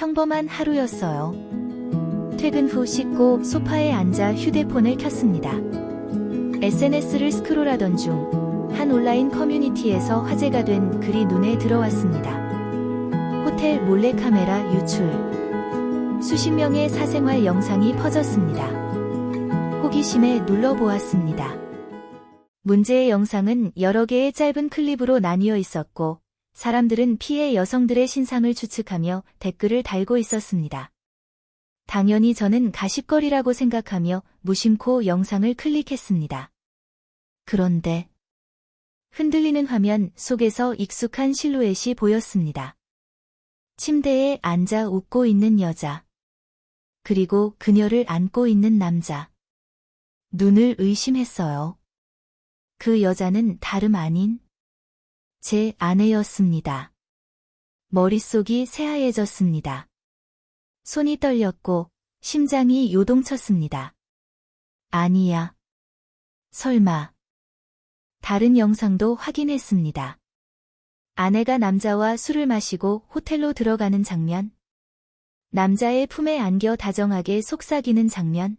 평범한 하루였어요. 퇴근 후 씻고 소파에 앉아 휴대폰을 켰습니다. SNS를 스크롤하던 중 한 온라인 커뮤니티에서 화제가 된 글이 눈에 들어왔습니다. 호텔 몰래카메라 유출. 수십 명의 사생활 영상이 퍼졌습니다. 호기심에 눌러보았습니다. 문제의 영상은 여러 개의 짧은 클립으로 나뉘어 있었고, 사람들은 피해 여성들의 신상을 추측하며 댓글을 달고 있었습니다. 당연히 저는 가십거리라고 생각하며 무심코 영상을 클릭했습니다. 그런데 흔들리는 화면 속에서 익숙한 실루엣이 보였습니다. 침대에 앉아 웃고 있는 여자. 그리고 그녀를 안고 있는 남자. 눈을 의심했어요. 그 여자는 다름 아닌 제 아내였습니다. 머릿속이 새하얘졌습니다. 손이 떨렸고 심장이 요동쳤습니다. 아니야. 설마. 다른 영상도 확인했습니다. 아내가 남자와 술을 마시고 호텔로 들어가는 장면. 남자의 품에 안겨 다정하게 속삭이는 장면.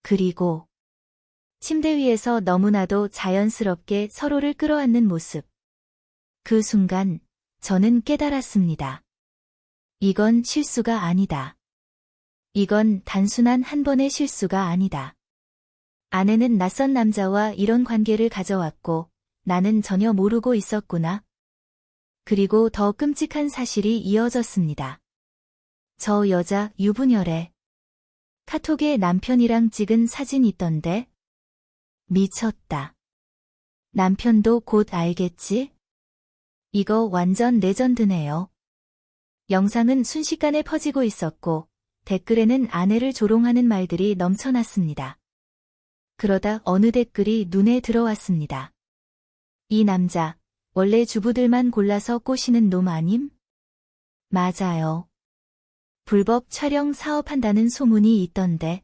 그리고 침대 위에서 너무나도 자연스럽게 서로를 끌어안는 모습. 그 순간 저는 깨달았습니다. 이건 실수가 아니다. 이건 단순한 한 번의 실수가 아니다. 아내는 낯선 남자와 이런 관계를 가져왔고 나는 전혀 모르고 있었구나. 그리고 더 끔찍한 사실이 이어졌습니다. 저 여자 유부녀래. 카톡에 남편이랑 찍은 사진 있던데? 미쳤다. 남편도 곧 알겠지? 이거 완전 레전드네요. 영상은 순식간에 퍼지고 있었고, 댓글에는 아내를 조롱하는 말들이 넘쳐났습니다. 그러다 어느 댓글이 눈에 들어왔습니다. 이 남자, 원래 주부들만 골라서 꼬시는 놈 아님? 맞아요. 불법 촬영 사업한다는 소문이 있던데.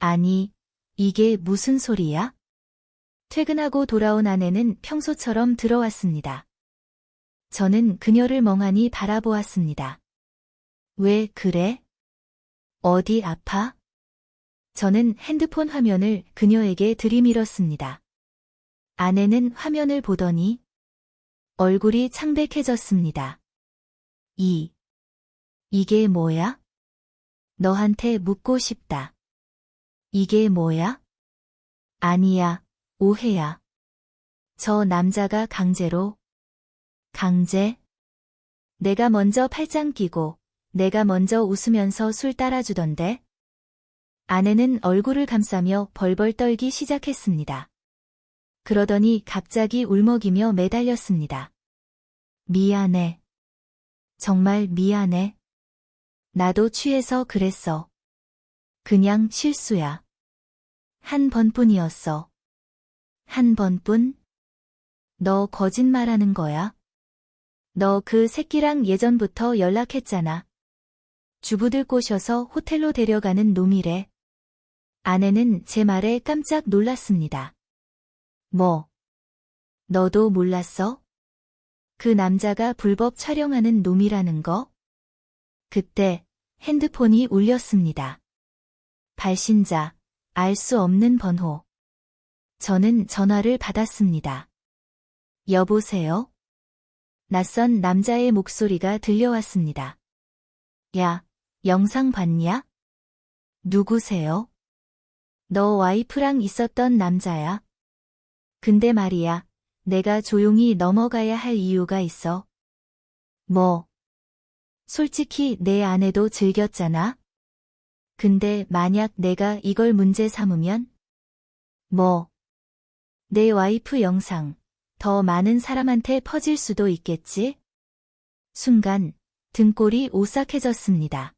아니, 이게 무슨 소리야? 퇴근하고 돌아온 아내는 평소처럼 들어왔습니다. 저는 그녀를 멍하니 바라보았습니다. 왜 그래? 어디 아파? 저는 핸드폰 화면을 그녀에게 들이밀었습니다. 아내는 화면을 보더니 얼굴이 창백해졌습니다. 이, 이게 뭐야? 너한테 묻고 싶다. 이게 뭐야? 아니야, 오해야. 저 남자가 강제로. 강제? 내가 먼저 팔짱 끼고, 내가 먼저 웃으면서 술 따라주던데? 아내는 얼굴을 감싸며 벌벌 떨기 시작했습니다. 그러더니 갑자기 울먹이며 매달렸습니다. 미안해. 정말 미안해. 나도 취해서 그랬어. 그냥 실수야. 한 번뿐이었어. 한 번뿐? 너 거짓말하는 거야? 너 그 새끼랑 예전부터 연락했잖아. 주부들 꼬셔서 호텔로 데려가는 놈이래. 아내는 제 말에 깜짝 놀랐습니다. 뭐? 너도 몰랐어? 그 남자가 불법 촬영하는 놈이라는 거? 그때 핸드폰이 울렸습니다. 발신자, 알 수 없는 번호. 저는 전화를 받았습니다. 여보세요? 낯선 남자의 목소리가 들려왔습니다. 야, 영상 봤냐? 누구세요? 너 와이프랑 있었던 남자야. 근데 말이야, 내가 조용히 넘어가야 할 이유가 있어. 뭐? 솔직히 내 아내도 즐겼잖아? 근데 만약 내가 이걸 문제 삼으면? 뭐? 내 와이프 영상, 더 많은 사람한테 퍼질 수도 있겠지? 순간, 등골이 오싹해졌습니다.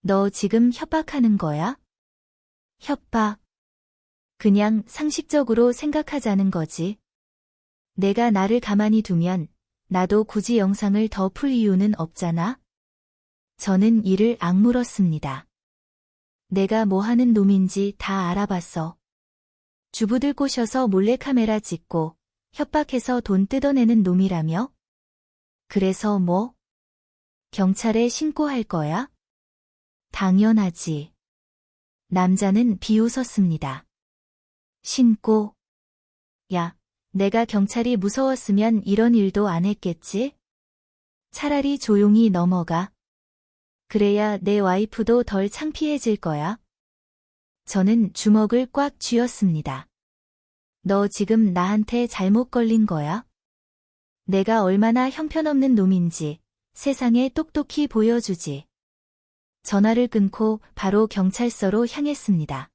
너 지금 협박하는 거야? 협박. 그냥 상식적으로 생각하자는 거지. 내가 나를 가만히 두면 나도 굳이 영상을 더 풀 이유는 없잖아? 저는 이를 악물었습니다. 내가 뭐 하는 놈인지 다 알아봤어. 주부들 꼬셔서 몰래카메라 찍고 협박해서 돈 뜯어내는 놈이라며? 그래서 뭐? 경찰에 신고할 거야? 당연하지. 남자는 비웃었습니다. 신고? 야, 내가 경찰이 무서웠으면 이런 일도 안 했겠지? 차라리 조용히 넘어가. 그래야 내 와이프도 덜 창피해질 거야. 저는 주먹을 꽉 쥐었습니다. 너 지금 나한테 잘못 걸린 거야? 내가 얼마나 형편없는 놈인지 세상에 똑똑히 보여주지. 전화를 끊고 바로 경찰서로 향했습니다.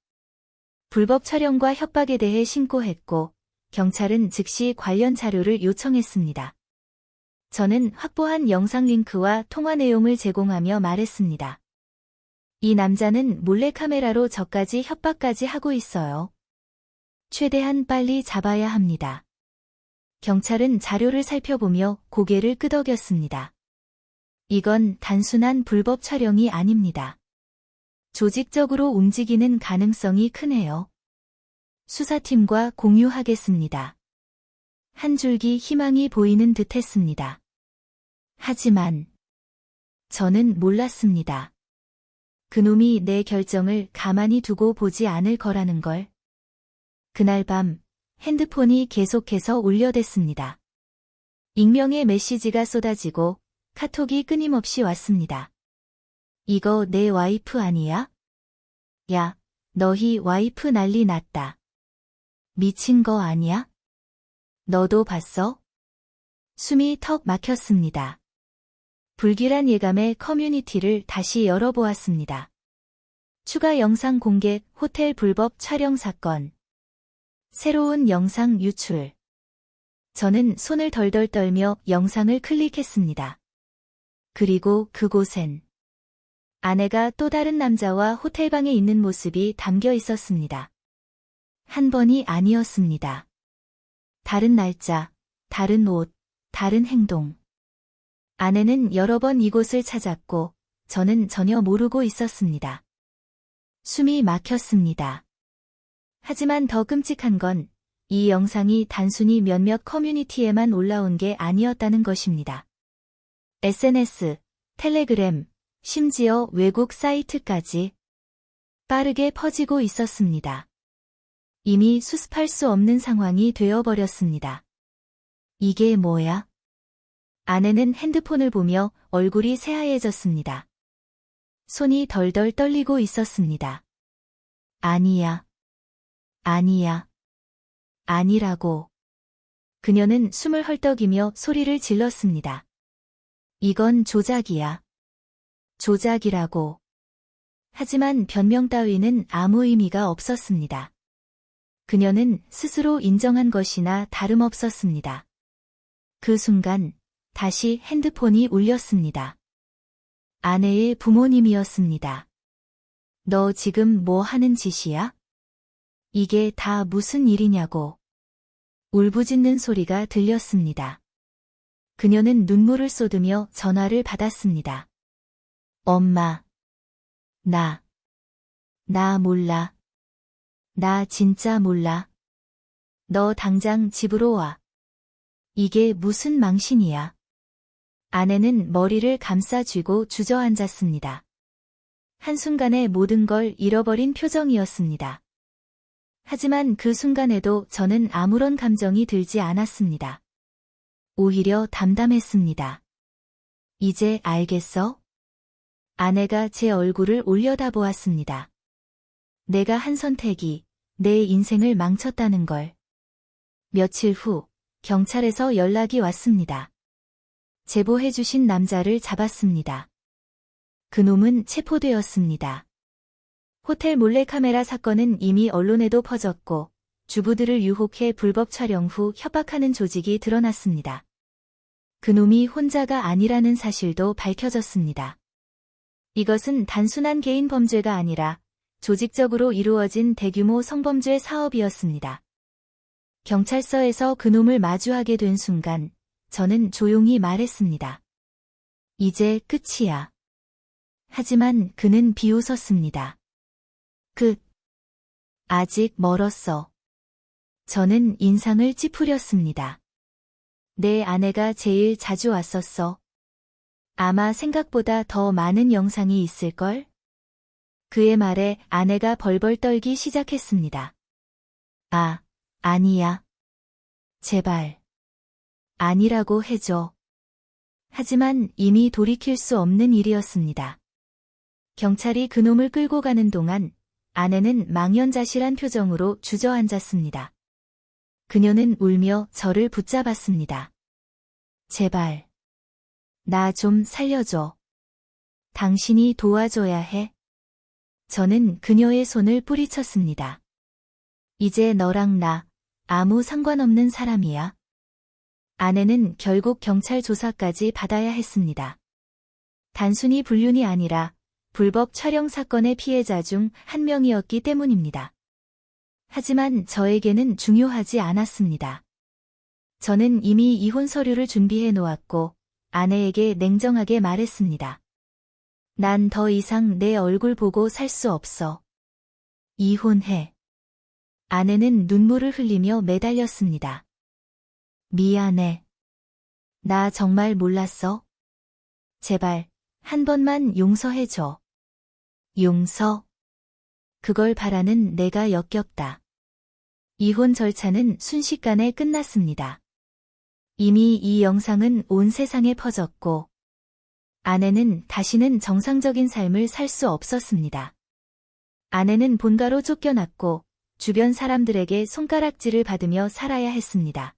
불법 촬영과 협박에 대해 신고했고 경찰은 즉시 관련 자료를 요청했습니다. 저는 확보한 영상 링크와 통화 내용을 제공하며 말했습니다. 이 남자는 몰래카메라로 저까지 협박까지 하고 있어요. 최대한 빨리 잡아야 합니다. 경찰은 자료를 살펴보며 고개를 끄덕였습니다. 이건 단순한 불법 촬영이 아닙니다. 조직적으로 움직이는 가능성이 크네요. 수사팀과 공유하겠습니다. 한 줄기 희망이 보이는 듯 했습니다. 하지만 저는 몰랐습니다. 그놈이 내 결정을 가만히 두고 보지 않을 거라는 걸. 그날 밤 핸드폰이 계속해서 울려댔습니다. 익명의 메시지가 쏟아지고 카톡이 끊임없이 왔습니다. 이거 내 와이프 아니야? 야, 너희 와이프 난리 났다. 미친 거 아니야? 너도 봤어? 숨이 턱 막혔습니다. 불길한 예감의 커뮤니티를 다시 열어보았습니다. 추가 영상 공개 호텔 불법 촬영 사건. 새로운 영상 유출. 저는 손을 덜덜 떨며 영상을 클릭했습니다. 그리고 그곳엔 아내가 또 다른 남자와 호텔방에 있는 모습이 담겨 있었습니다. 한 번이 아니었습니다. 다른 날짜, 다른 옷, 다른 행동. 아내는 여러 번 이곳을 찾았고 저는 전혀 모르고 있었습니다. 숨이 막혔습니다. 하지만 더 끔찍한 건 이 영상이 단순히 몇몇 커뮤니티에만 올라온 게 아니었다는 것입니다. SNS, 텔레그램, 심지어 외국 사이트까지 빠르게 퍼지고 있었습니다. 이미 수습할 수 없는 상황이 되어버렸습니다. 이게 뭐야? 아내는 핸드폰을 보며 얼굴이 새하얘졌습니다. 손이 덜덜 떨리고 있었습니다. 아니야. 아니야. 아니라고. 그녀는 숨을 헐떡이며 소리를 질렀습니다. 이건 조작이야. 조작이라고. 하지만 변명 따위는 아무 의미가 없었습니다. 그녀는 스스로 인정한 것이나 다름없었습니다. 그 순간 다시 핸드폰이 울렸습니다. 아내의 부모님이었습니다. 너 지금 뭐 하는 짓이야? 이게 다 무슨 일이냐고. 울부짖는 소리가 들렸습니다. 그녀는 눈물을 쏟으며 전화를 받았습니다. 엄마. 나. 나 몰라. 나 진짜 몰라. 너 당장 집으로 와. 이게 무슨 망신이야. 아내는 머리를 감싸쥐고 주저앉았습니다. 한순간에 모든 걸 잃어버린 표정이었습니다. 하지만 그 순간에도 저는 아무런 감정이 들지 않았습니다. 오히려 담담했습니다. 이제 알겠어? 아내가 제 얼굴을 올려다보았습니다. 내가 한 선택이 내 인생을 망쳤다는 걸. 며칠 후 경찰에서 연락이 왔습니다. 제보해주신 남자를 잡았습니다. 그놈은 체포되었습니다. 호텔 몰래카메라 사건은 이미 언론에도 퍼졌고 주부들을 유혹해 불법 촬영 후 협박하는 조직이 드러났습니다. 그놈이 혼자가 아니라는 사실도 밝혀졌습니다. 이것은 단순한 개인 범죄가 아니라 조직적으로 이루어진 대규모 성범죄 사업이었습니다. 경찰서에서 그놈을 마주하게 된 순간 저는 조용히 말했습니다. 이제 끝이야. 하지만 그는 비웃었습니다. 끝. 아직 멀었어. 저는 인상을 찌푸렸습니다. 내 아내가 제일 자주 왔었어. 아마 생각보다 더 많은 영상이 있을걸? 그의 말에 아내가 벌벌 떨기 시작했습니다. 아, 아니야. 제발. 아니라고 해줘. 하지만 이미 돌이킬 수 없는 일이었습니다. 경찰이 그놈을 끌고 가는 동안 아내는 망연자실한 표정으로 주저앉았습니다. 그녀는 울며 저를 붙잡았습니다. 제발. 나 좀 살려줘. 당신이 도와줘야 해. 저는 그녀의 손을 뿌리쳤습니다. 이제 너랑 나 아무 상관없는 사람이야. 아내는 결국 경찰 조사까지 받아야 했습니다. 단순히 불륜이 아니라 불법 촬영 사건의 피해자 중 한 명이었기 때문입니다. 하지만 저에게는 중요하지 않았습니다. 저는 이미 이혼 서류를 준비해 놓았고 아내에게 냉정하게 말했습니다. 난 더 이상 내 얼굴 보고 살 수 없어. 이혼해. 아내는 눈물을 흘리며 매달렸습니다. 미안해. 나 정말 몰랐어. 제발, 한 번만 용서해줘. 용서? 그걸 바라는 내가 역겹다. 이혼 절차는 순식간에 끝났습니다. 이미 이 영상은 온 세상에 퍼졌고, 아내는 다시는 정상적인 삶을 살 수 없었습니다. 아내는 본가로 쫓겨났고, 주변 사람들에게 손가락질을 받으며 살아야 했습니다.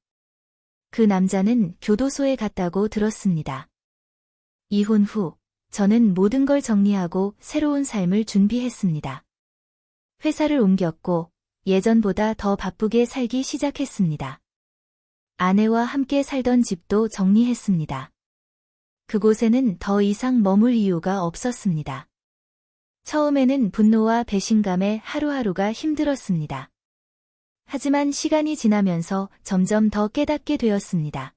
그 남자는 교도소에 갔다고 들었습니다. 이혼 후, 저는 모든 걸 정리하고 새로운 삶을 준비했습니다. 회사를 옮겼고, 예전보다 더 바쁘게 살기 시작했습니다. 아내와 함께 살던 집도 정리했습니다. 그곳에는 더 이상 머물 이유가 없었습니다. 처음에는 분노와 배신감에 하루하루가 힘들었습니다. 하지만 시간이 지나면서 점점 더 깨닫게 되었습니다.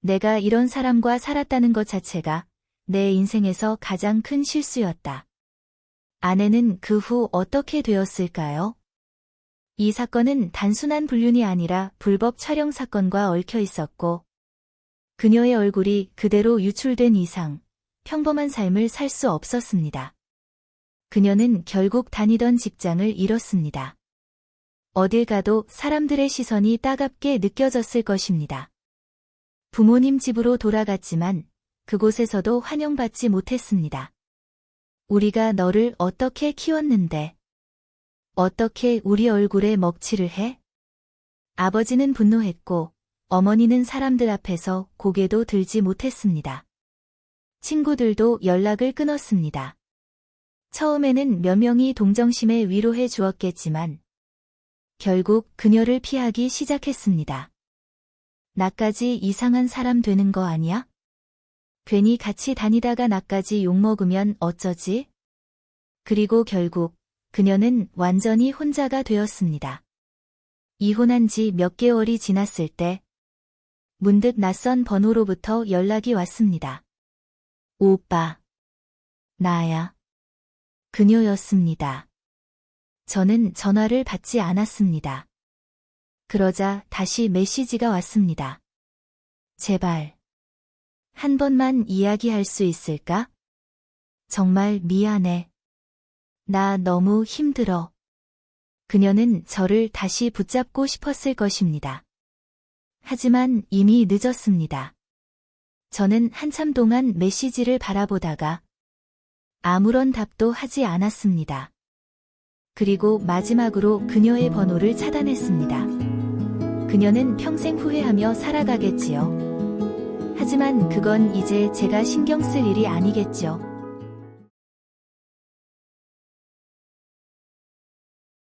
내가 이런 사람과 살았다는 것 자체가 내 인생에서 가장 큰 실수였다. 아내는 그 후 어떻게 되었을까요? 이 사건은 단순한 불륜이 아니라 불법 촬영 사건과 얽혀 있었고, 그녀의 얼굴이 그대로 유출된 이상 평범한 삶을 살 수 없었습니다. 그녀는 결국 다니던 직장을 잃었습니다. 어딜 가도 사람들의 시선이 따갑게 느껴졌을 것입니다. 부모님 집으로 돌아갔지만 그곳에서도 환영받지 못했습니다. 우리가 너를 어떻게 키웠는데? 어떻게 우리 얼굴에 먹칠을 해? 아버지는 분노했고 어머니는 사람들 앞에서 고개도 들지 못했습니다. 친구들도 연락을 끊었습니다. 처음에는 몇 명이 동정심에 위로해 주었겠지만 결국 그녀를 피하기 시작했습니다. 나까지 이상한 사람 되는 거 아니야? 괜히 같이 다니다가 나까지 욕먹으면 어쩌지? 그리고 결국 그녀는 완전히 혼자가 되었습니다. 이혼한 지 몇 개월이 지났을 때 문득 낯선 번호로부터 연락이 왔습니다. 오빠. 나야. 그녀였습니다. 저는 전화를 받지 않았습니다. 그러자 다시 메시지가 왔습니다. 제발. 한 번만 이야기할 수 있을까? 정말 미안해. 나 너무 힘들어. 그녀는 저를 다시 붙잡고 싶었을 것입니다. 하지만 이미 늦었습니다. 저는 한참 동안 메시지를 바라보다가 아무런 답도 하지 않았습니다. 그리고 마지막으로 그녀의 번호를 차단했습니다. 그녀는 평생 후회하며 살아가겠지요. 하지만 그건 이제 제가 신경 쓸 일이 아니겠죠.